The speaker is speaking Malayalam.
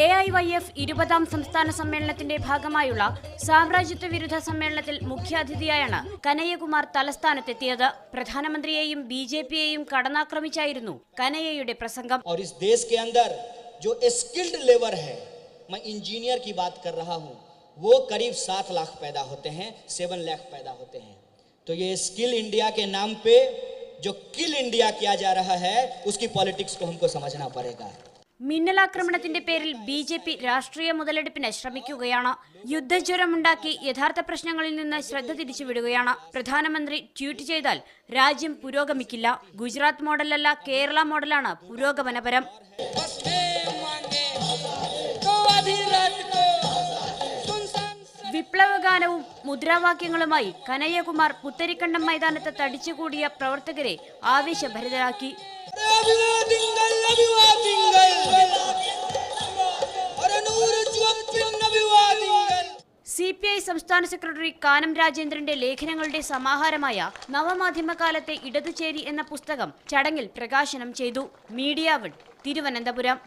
എ ഐ വൈ എഫ് ഇരുപതാം സംസ്ഥാന സമ്മേളനത്തിന്റെ ഭാഗമായുള്ള സാമ്രാജ്യത്വ വിരുദ്ധ സമ്മേളനത്തിൽ മുഖ്യാതിഥിയായാണ് കനയ്യകുമാർ തലസ്ഥാനത്തെത്തിയത് പ്രധാനമന്ത്രിയെയും ബി ജെ പിയെയും കടന്നാക്രമിച്ചായിരുന്നു കനയ്യയുടെ പ്രസംഗം और इस देश के अंदर जो स्किल्ड लेबर है मैं इंजीनियर की बात कर रहा हूं वो करीब सात लाख पैदा होते हैं सेवन लाख पैदा होते हैं तो ये स्किल इंडिया के नाम पे जो किल इंडिया किया जा रहा है उसकी पॉलिटिक्स को हमको समझना पड़ेगा മിന്നലാക്രമണത്തിന്റെ പേരിൽ ബി ജെ പി രാഷ്ട്രീയ മുതലെടുപ്പിന് ശ്രമിക്കുകയാണ്. യുദ്ധജ്വരമുണ്ടാക്കി യഥാർത്ഥ പ്രശ്നങ്ങളിൽ നിന്ന് ശ്രദ്ധ തിരിച്ചുവിടുകയാണ്. പ്രധാനമന്ത്രി ട്വീറ്റ് ചെയ്താൽ രാജ്യം പുരോഗമിക്കില്ല. ഗുജറാത്ത് മോഡലല്ല കേരള മോഡലാണ് പുരോഗമനപരം. വിപ്ലവഗാനവും മുദ്രാവാക്യങ്ങളുമായി കനയ്യകുമാർ പുത്തരിക്കണ്ടം മൈതാനത്ത് തടിച്ചുകൂടിയ പ്രവർത്തകരെ ആവേശഭരിതരാക്കി. പി ഐ സംസ്ഥാന സെക്രട്ടറി കാനം രാജേന്ദ്രന്റെ ലേഖനങ്ങളുടെ സമാഹാരമായ നവമാധ്യമകാലത്തെ ഇടതുചേരി എന്ന പുസ്തകം ചടങ്ങിൽ പ്രകാശനം ചെയ്തു. Media one Thiruvananthapuram.